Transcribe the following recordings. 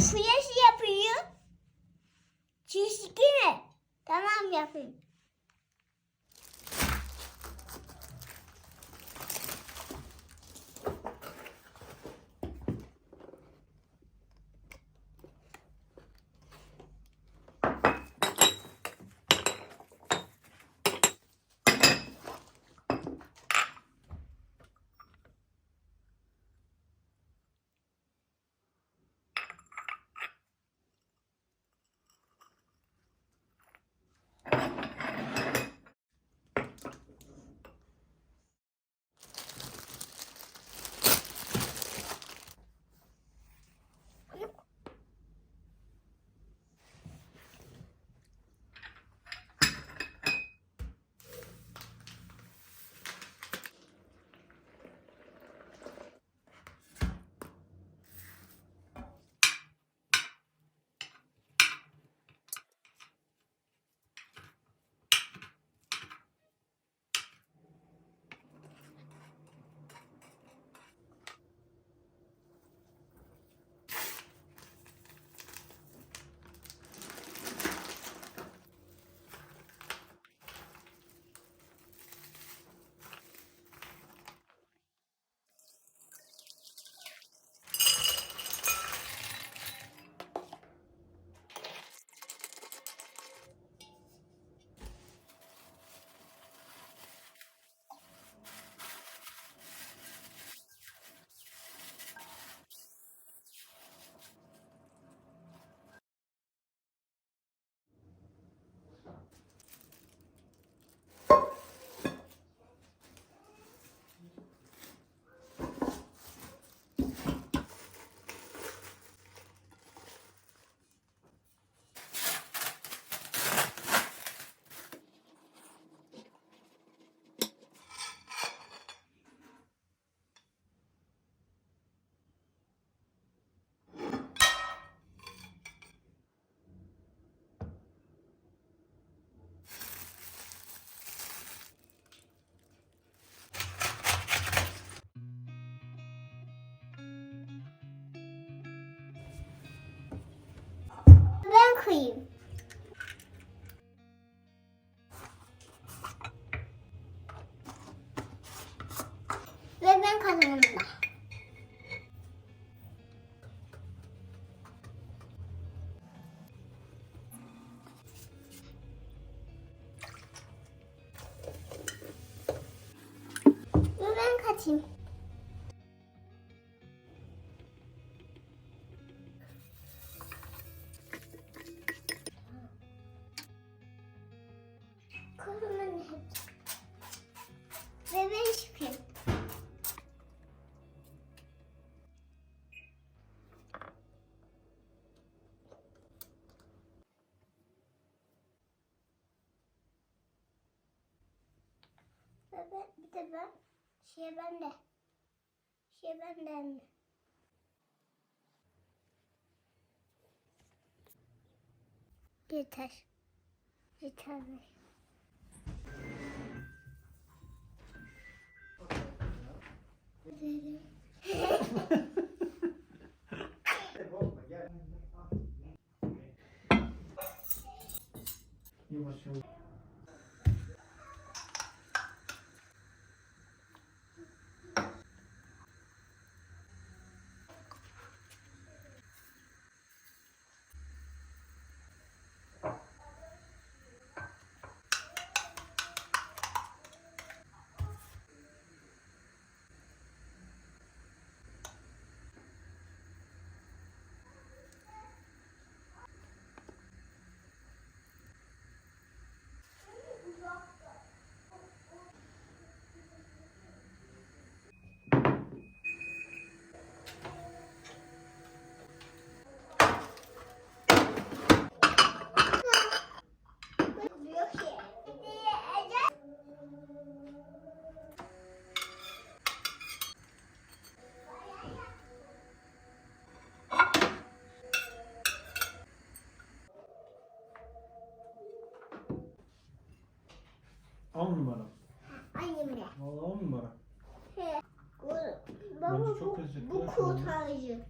Flash yapayım. Çizgi mi? Tamam yapayım. 먹는다. 우렁카진 bir de ben, şey bende. Şey bende anne. Yeter. Yeter. Yavaş yavaş. 10 numara. Annemle. Valla 10 numara. He. Baba Bence bu, lezzetli bu yapıyorlar. kurtarıcı.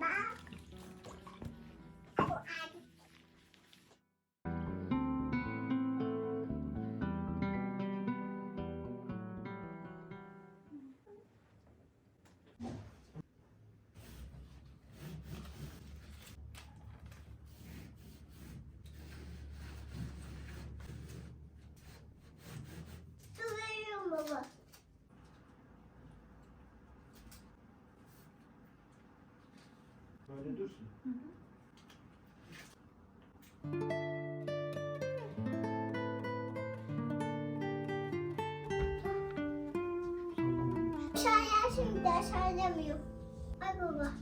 Bye. Böyle dursun. Aşağıya şimdi aşağılamıyor. Ay baba.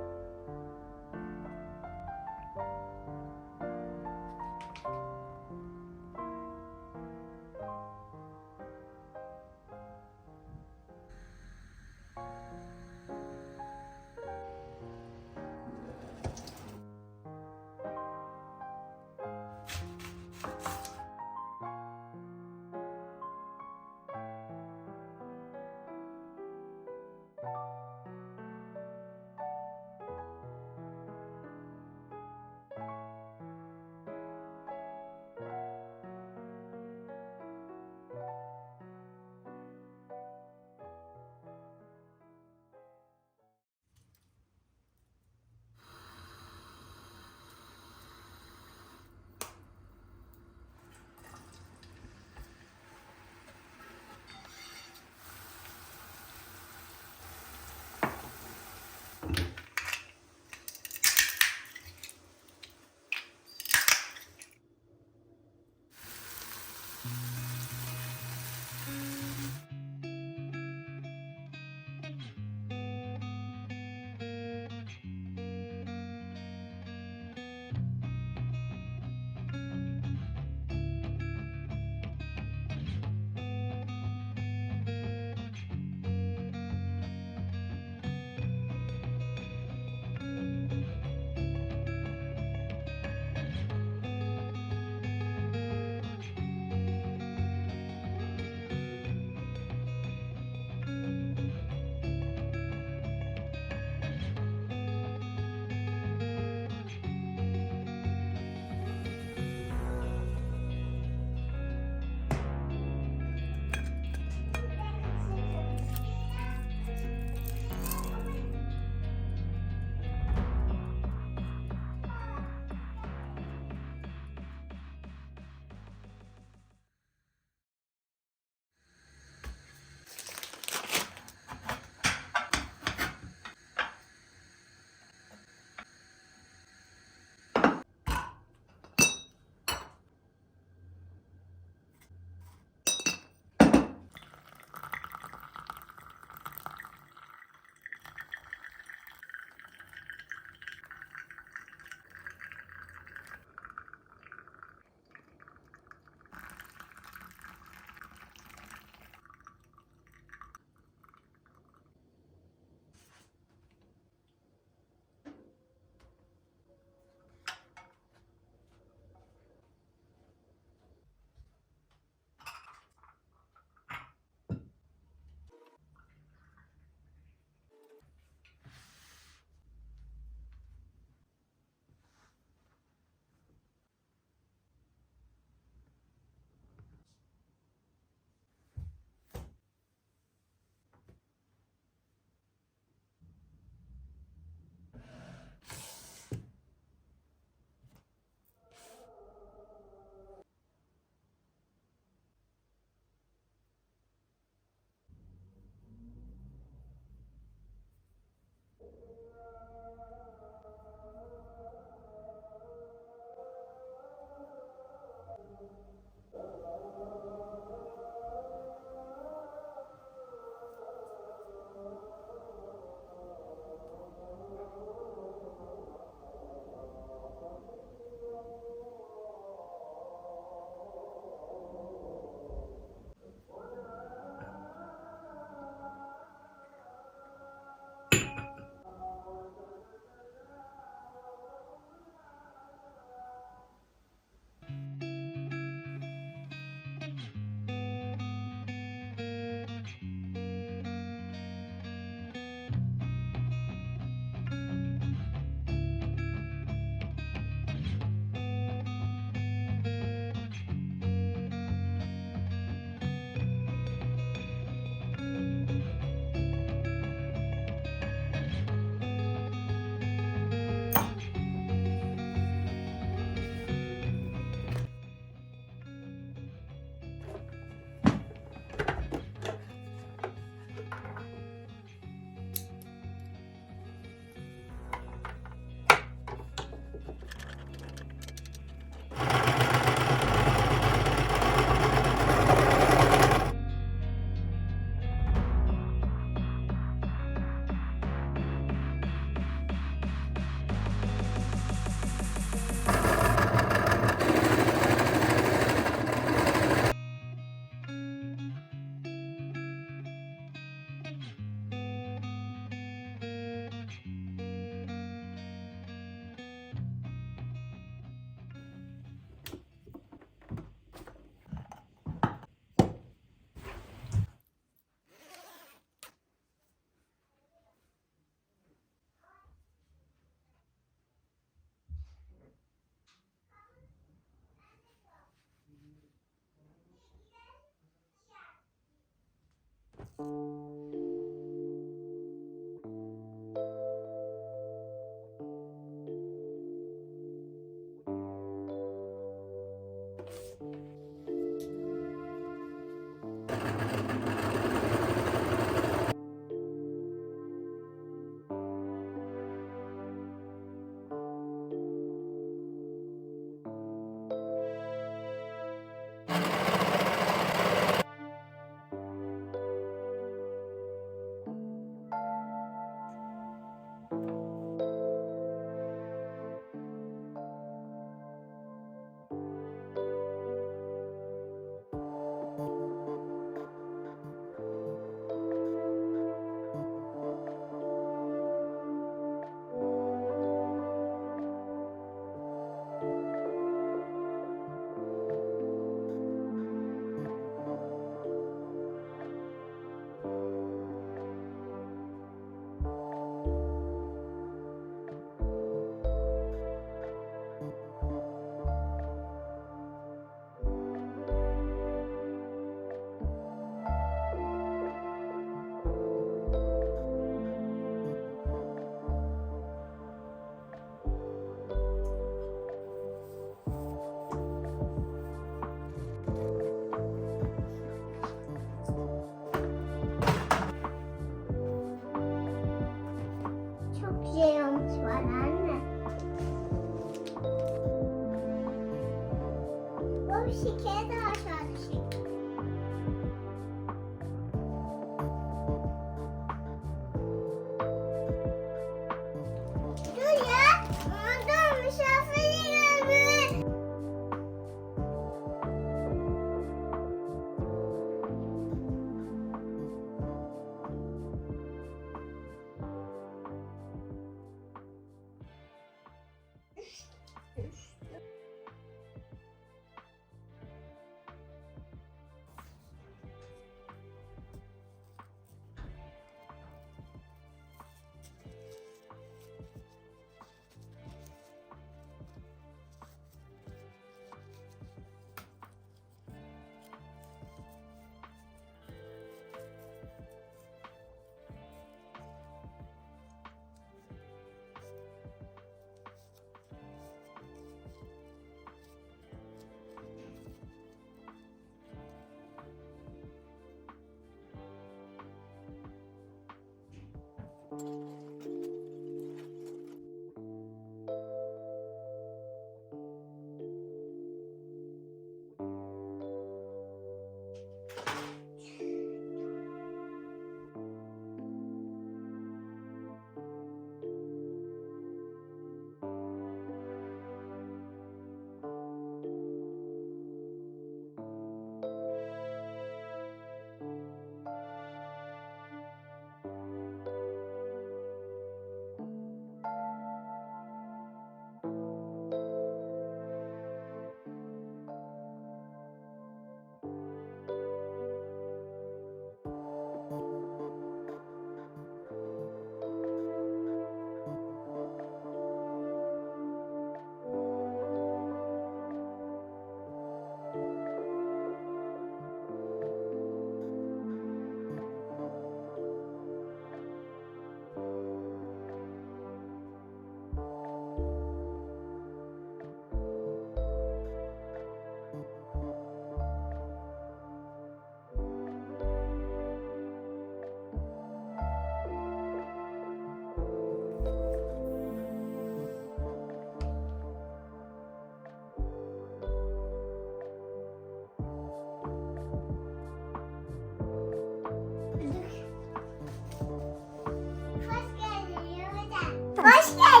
怎么？我。